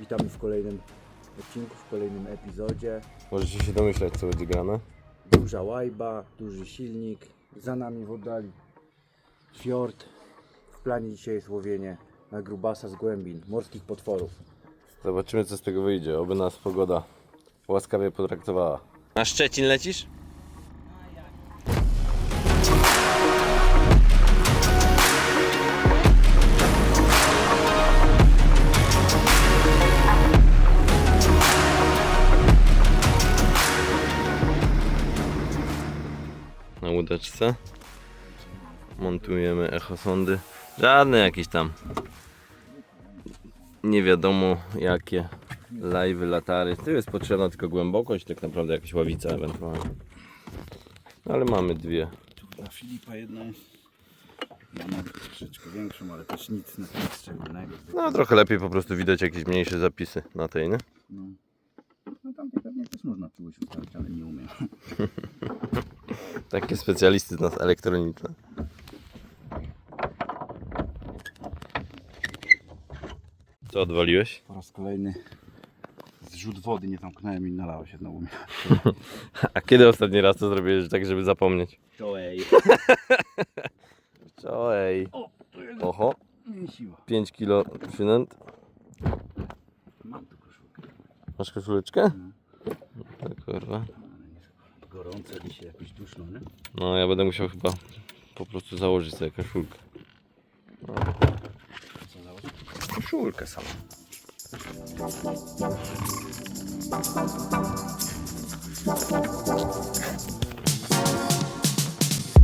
Witamy w kolejnym odcinku, w kolejnym epizodzie. Możecie się domyślać, co będzie grane. Duża łajba, duży silnik. Za nami w oddali fiord. W planie dzisiaj jest łowienie na grubasa z głębin, morskich potworów. Zobaczymy, co z tego wyjdzie. Oby nas pogoda łaskawie potraktowała. Na Szczecin lecisz? Łódeczce montujemy echosondy. Żadne jakieś tam nie wiadomo jakie live latary. Tu jest potrzebna tylko głębokość, tak naprawdę jakaś ławica ewentualnie. No, Ale mamy dwie. Dla Filipa jedna jest. Mamy troszeczkę większą, ale też nic, nic szczególnego. No trochę lepiej po prostu widać jakieś mniejsze zapisy na tej, nie? No pewnie też można czułość ustawić, ale nie umiem. Takie specjalisty nas elektroniczne. Co odwaliłeś? Po raz kolejny zrzut wody nie zamknąłem i nalało się znowu mi. A kiedy ostatni raz to zrobiłeś tak, żeby zapomnieć? Ej. Co ej. O, to jest Oho, nie siła. 5 kilo przynęt. Mam tu koszulkę. Masz koszuleczkę? Tak, kurwa. Gorące dzisiaj, jakoś duszno, nie? No ja będę musiał chyba po prostu założyć sobie koszulkę. Co założyć? Koszulkę samą.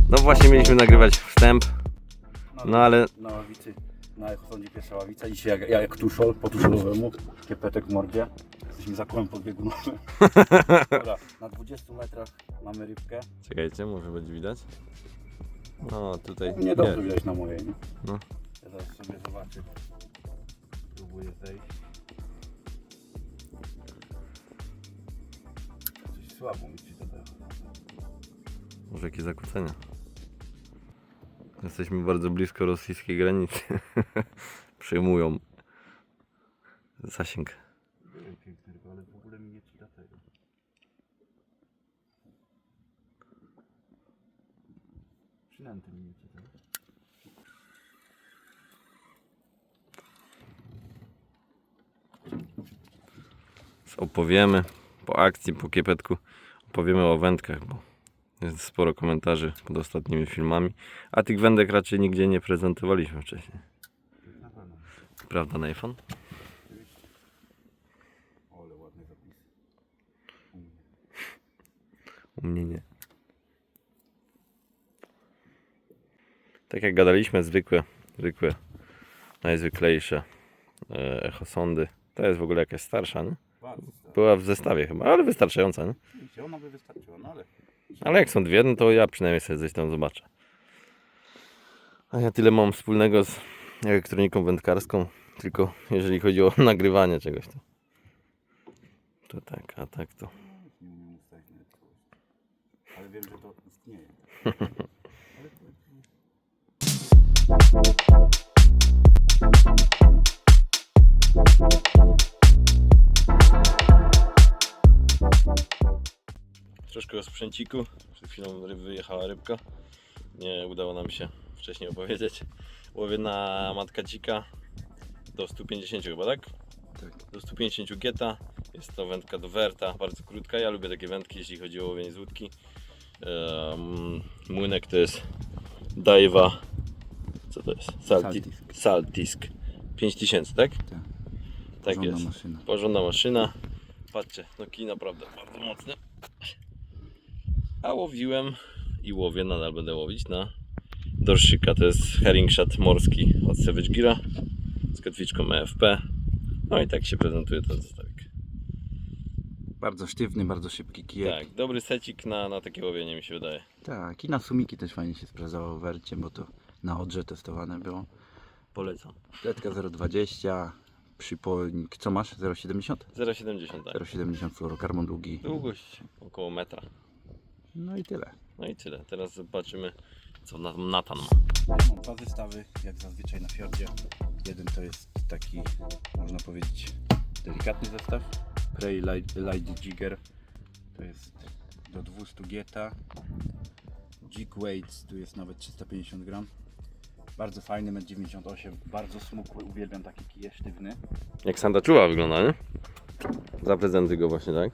No właśnie mieliśmy nagrywać wstęp, no ale Na ławicy, na echosądzie pierwsza ławica. Dzisiaj jak, jak tuszol, po tuszolowemu. Kiepetek w mordzie. Jesteśmy za kołem podbiegunowym. Dobra, na 20 metrach mamy rybkę. czekajcie, może będzie widać. No tutaj Nie dobrze widać na mojej, nie? No. Ja zaraz sobie zobaczę. Próbuję zejść. Coś słabo mi się to dało. Może jakieś zakłócenia. Jesteśmy bardzo blisko rosyjskiej granicy. Przejmują zasięg. Pięknego, opowiemy po akcji, po kiepetku, opowiemy o wędkach, bo jest sporo komentarzy pod ostatnimi filmami, a tych wędek raczej nigdzie nie prezentowaliśmy wcześniej. Prawda, Nathan? Ale ładny zapis. U mnie nie. Tak jak gadaliśmy, zwykłe, zwykłe, najzwyklejsze e, echosondy. To jest w ogóle jakaś starsza, nie? Była w zestawie chyba, ale wystarczająca, nie? Ona by wystarczyła, no ale... Ale jak są dwie, no to ja przynajmniej sobie coś tam zobaczę. A ja tyle mam wspólnego z elektroniką wędkarską, tylko jeżeli chodzi o nagrywanie czegoś to. To tak, a tak to. Ale wiem, że to istnieje. Ale to... Troszkę o sprzęciku. Przed chwilą ryb wyjechała rybka. Nie udało nam się wcześniej opowiedzieć. Łowię na matkacika do 150 chyba, tak? Tak. Do 150 geta. Jest to wędka do werta, bardzo krótka. Ja lubię takie wędki, jeśli chodzi o łowienie z łódki. Młynek to jest Daiwa. Co to jest? Salti, Saltisk. Saltisk. 5000, tak? Tak. Tak Porządna jest. maszyna. Porządna maszyna. Patrzcie, no kij naprawdę bardzo mocne. A łowiłem i łowię, nadal będę łowić na dorszyka. To jest herring shad morski od Savage Gira z kotwiczką EFP. No i tak się prezentuje ten zestawik. Bardzo sztywny, bardzo szybki kijek. Tak, dobry secik na, na takie łowienie mi się wydaje. Tak, i na sumiki też fajnie się sprawdzało w wercie, bo to na odrze testowane było. Polecam. Kletka 0,20, przypojnik, co masz? 0,70? 0,70 tak. 0,70 fluorokarmon długi. Długość około metra. No i tyle. No i tyle. Teraz zobaczymy co na- Natan ma. Mam dwa zestawy, jak zazwyczaj na fiordzie. Jeden to jest taki, można powiedzieć, delikatny zestaw. Prey Light, Light Jigger. To jest do 200 geta. Jig Weights, tu jest nawet 350 gram. Bardzo fajny, 1,98 m, bardzo smukły, uwielbiam taki kije sztywny. Jak Santa Czuła wygląda, nie? Zaprezentuj go właśnie, tak?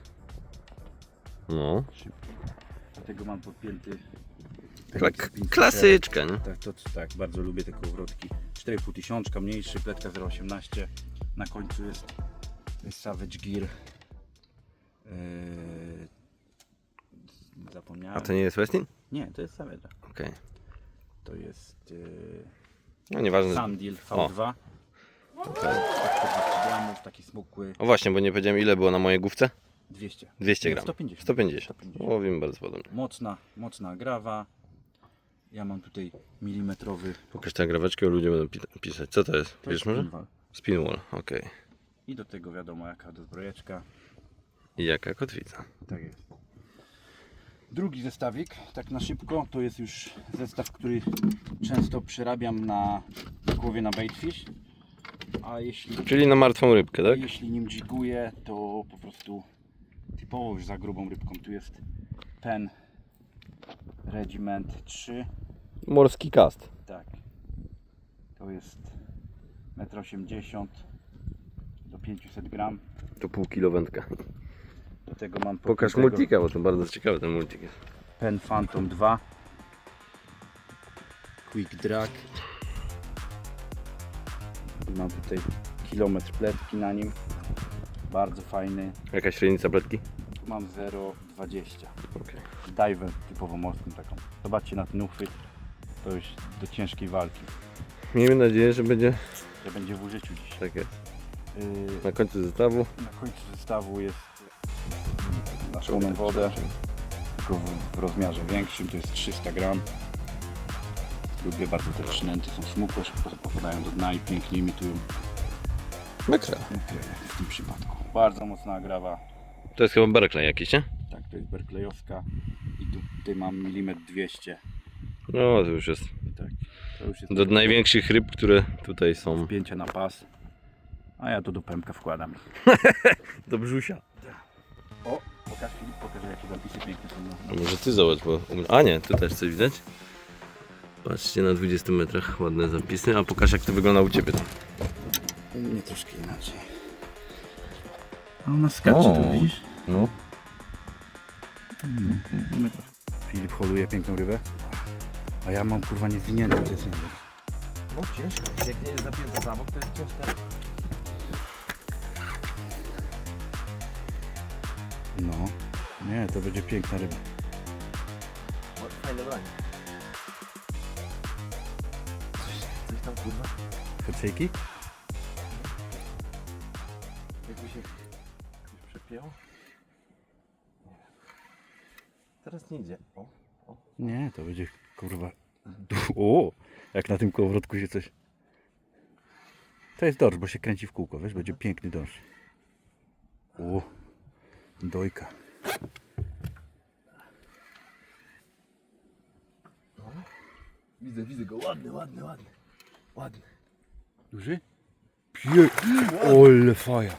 No. Szybki. Tego mam podpięty Kla klasyczka, nie? Tak, to, tak, bardzo lubię te kołowrotki. 4,5 tysiączka, mniejszy, pletka 0,18. Na końcu jest, Savage Gear. Eee, zapomniałem. A to nie jest Westin? Nie, to jest Savage. Okej. To jest eee, No nieważne. Sandil V2. Tak, 40 gramów, taki smukły. O właśnie, bo nie powiedziałem ile było na mojej główce? 200. 200 Nie, gram. 150. 150. 150. Łowimy bardzo podobnie. Mocna, mocna grawa. Ja mam tutaj milimetrowy. Pokaż tę graweczkę, ludzie będą pi- pisać. Co to jest? To Wiesz jest może? pinwal. Spinwall, okej. I do tego wiadomo jaka dozbrojeczka. I jaka kotwica? Tak jest. Drugi zestawik, tak na szybko, to jest już zestaw, który często przerabiam na głowie na baitfish. A jeśli, Czyli na martwą rybkę, tak? jeśli nim jiguję, to po prostu typowo już za grubą rybką. Tu jest Pen Regiment 3. Morski cast. Tak. To jest 1,80 m do 500 gram. To pół kilo wędka. Do tego mam Pokaż podpiętego multika, bo to bardzo ciekawy ten multik jest. Pen Phantom 2 Quick Drag Mam tutaj kilometr pletki na nim Bardzo fajny. Jaka średnica pletki? Mam 0,20 Okej. Diver typowo morską taką. Zobaczcie na ten uchwyt. To już do ciężkiej walki. Miejmy nadzieję, że będzie To będzie w użyciu dziś tak jest. Yy, Na końcu zestawu. Na końcu zestawu jest na słoną wodę. Tylko w, w rozmiarze większym To jest 300 gram. Lubię bardzo te przynęty, są smukłe, szybko popadają do dna i pięknie imitują Mekra. w tym przypadku. Bardzo mocna grawa, To jest chyba Berkeley jakiś, nie? tak, to jest berklejowska i tu, tutaj mam milimetr 200, No to już jest tak, to już jest do największych ryb, które tutaj są. wpięcie na pas, a ja to do pępka wkładam. Do brzusia. O, pokaż Filip, pokaż jakie zapisy piękne są na, A może ty zobacz, bo... A nie, tu też coś widać. Patrzcie na 20 metrach, ładne zapisy. A pokaż jak to wygląda u Ciebie tam. U mnie troszkę inaczej. A ona skacze, O. to widzisz? No. My to- Filip holuje piękną rybę, a ja mam kurwa niezwiniętą, to jest. No ciężko, jak nie jest zapięty za bok, to jest ciężko. No, nie, to będzie piękna ryba. Fajne branie. Coś, coś tam kurwa. Hecejki? Nie idzie. O. Nie, to będzie kurwa. O, jak na tym kołowrotku się coś. To jest dorsz, bo się kręci w kółko, wiesz, będzie piękny dorsz. O, dojka. Widzę, widzę go. Ładny, ładny, ładny. Ładny. Duży? Pie... Ole faja.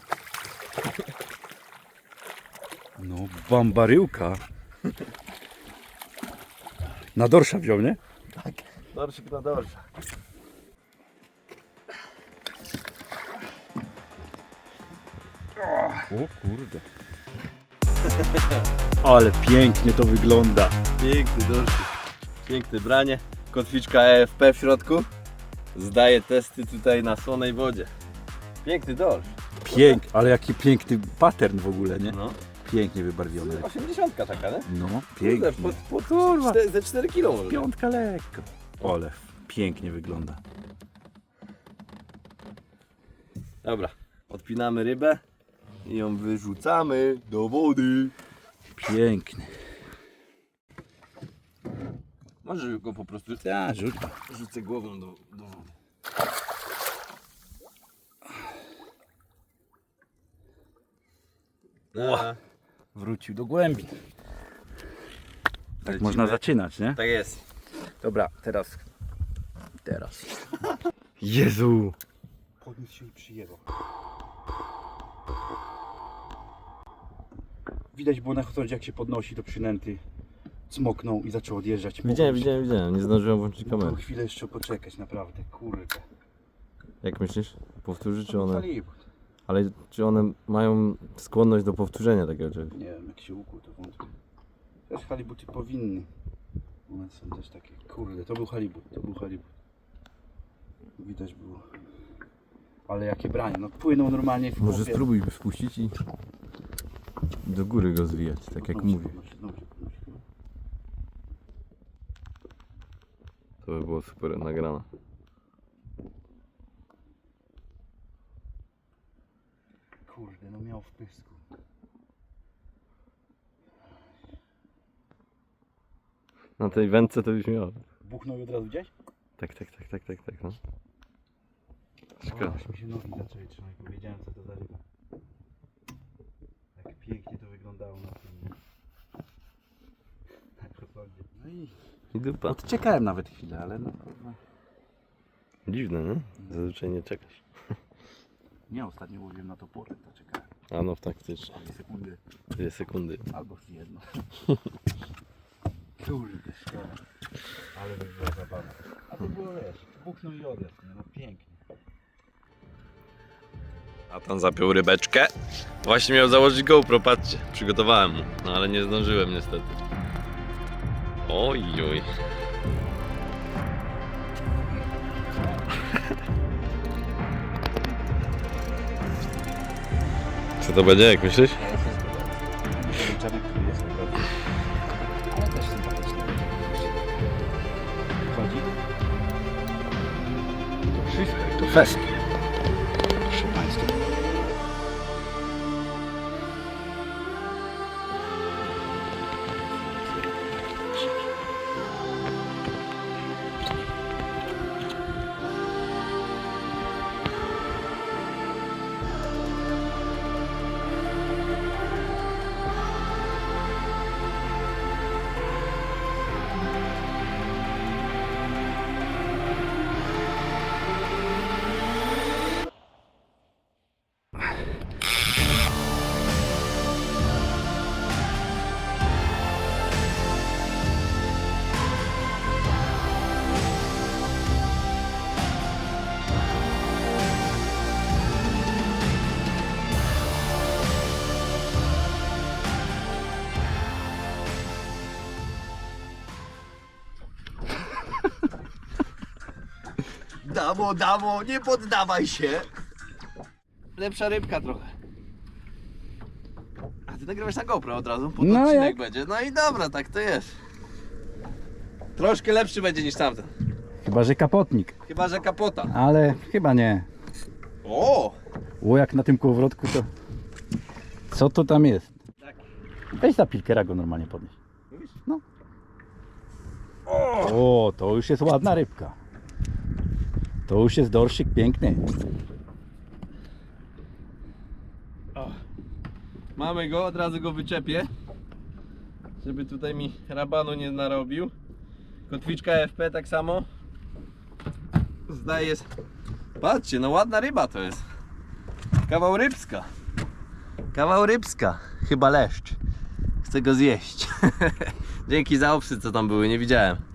No, bambaryłka. Na dorsza wziął, nie? Tak. Dorszyk na dorsza. O kurde. Ale pięknie to wygląda. Piękny dorszyk. Piękne branie. Kotwiczka EFP w środku. Zdaje testy tutaj na słonej wodzie. Piękny dorsz. Pięk, ale jaki piękny pattern w ogóle, nie? No. Pięknie wybarwione. 80 taka, nie? No, pięknie. Kurde, po, po, czte- ze 4 kilo piątka lekko. Ole, pięknie wygląda. Dobra, odpinamy rybę i ją wyrzucamy do wody. Pięknie. Może go po prostu Ja, rzuć. rzucę głową do, do wody. No, Wrócił do głębi. Tak Lecimy. można zaczynać, nie? tak jest. Dobra, teraz. Teraz. Jezu! Podniósł się i przyjęło. Widać było na horyzoncie jak się podnosi do przynęty. Cmoknął i zaczął odjeżdżać. Widziałem, widziałem, widziałem. Nie zdążyłem włączyć kamery. chwilę jeszcze poczekać, naprawdę, kurde. Jak myślisz? Powtórzy czy one... Ale czy one mają skłonność do powtórzenia takiego czegoś? Nie wiem, jak się ukuł, to wątpię. Też halibuty powinny. One są też takie, kurde, to był halibut, to był halibut. Widać było. Ale jakie branie, no płynął normalnie w Może kopie. spróbuj spuścić i do góry go zwijać, tak jak Podnosi, mówię. podnosi, podnosi, podnosi. To by było super nagrane. Kurde, no miał w pysku. Na tej wędce to byś miał. Buchnął i od razu gdzieś? Tak, tak, tak, tak, tak, tak, no. Szkoda. aż mi się nogi zaczęły trzymać, bo wiedziałem co to za ryba. Jak pięknie to wyglądało na tym. Na horyzoncie. No i I dupa. odczekałem nawet chwilę, ale no kurwa. Dziwne, nie? Zazwyczaj nie czekasz. Nie, ostatnio łowiłem na to porę, to czekałem. A no faktycznie. Dwie sekundy Dwie sekundy. albo z jedno. Kurde, szkoda. Ale by była zabawa. A to było wiesz, buchnął i odjazd, nie? no pięknie. A tam zapiął rybeczkę. Właśnie miał założyć GoPro, patrzcie. Przygotowałem mu, no ale nie zdążyłem niestety. Oj, oj. Co to będzie, jak myślisz? Policzany, Damo, damo, nie poddawaj się. Lepsza rybka trochę. A ty nagrywasz na GoPro od razu? Pod No odcinek jak? będzie. No i dobra, tak to jest. Troszkę lepszy będzie niż tamten. Chyba, że kapotnik. Chyba, że kapota. Ale chyba nie. O! O, jak na tym kołowrotku to... Co to tam jest? Tak. Weź za pilkera go normalnie podnieś. No. O, to już jest ładna rybka. To już jest dorszyk piękny. Mamy go, od razu go wyczepię. Żeby tutaj mi rabanu nie narobił. Kotwiczka FP tak samo. Zdaje. Patrzcie, no ładna ryba to jest. Kawał rybska. Kawał rybska. Chyba leszcz. Chcę go zjeść. Dzięki za obsy, co tam były, nie widziałem.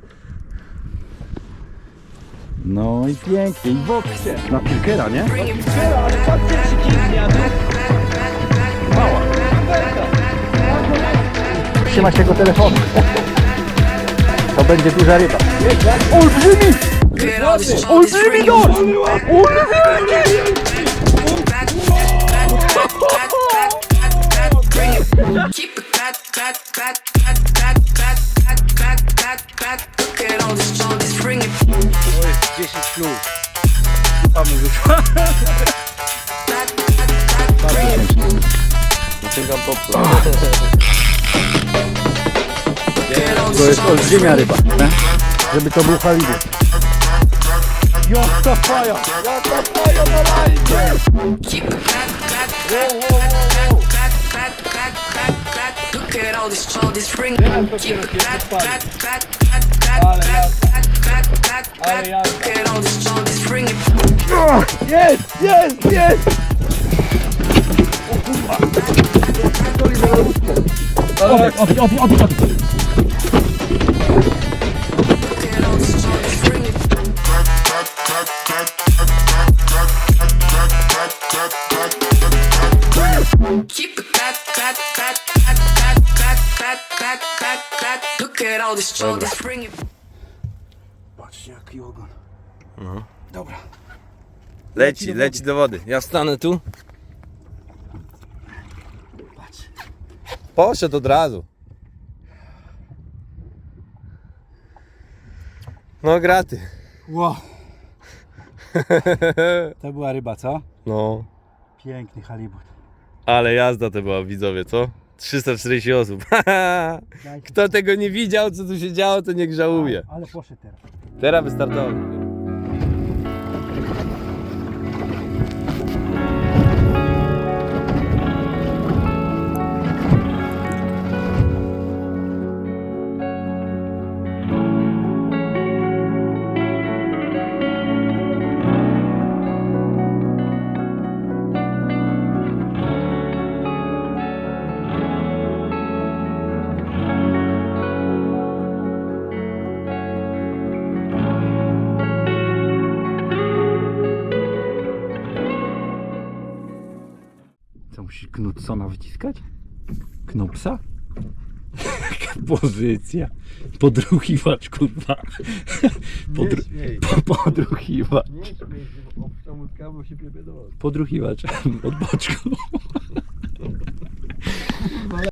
No i pięknie. I w boksie. Na pilkera, nie? Trzyma się go telefonu. To będzie duża ryba. Olbrzymi! Olbrzymi dorsz! Keep it clap, clap, clap, jakiś klub. Grupa muzyczna. Sięgam po To jest olbrzymia ryba, nie? Żeby to był halibut. Jaka faja! Jaka faja na lajcie! Look at all this, all this ring. Ale ja back, back, back, back. Look at all this shoulders spring. Keep it back, back, back, back, back, back, back, back, back, back. Look at all this shoulders spring. Jest, jest, jest! Look at all this shoulders spring. Keep it back, back, back, back, back, back, back, back, back, back. Look at all this shoulders spring. Patrzcie jaki ogon. Dobra. Leci, leci do wody. Ja stanę tu. Poszedł od razu. No graty. Wow. To była ryba, co? No, Piękny halibut. ale jazda to była widzowie, co? 340 osób. Kto tego nie widział, co tu się działo, to niech żałuje. Ale poszedł teraz. Teraz wystartował. Wilsona wyciskać? Knopsa? Pozycja. Podruchiwacz, kurwa. Podru... Po, podruchiwacz. Nie. Podruchiwacz od boczku.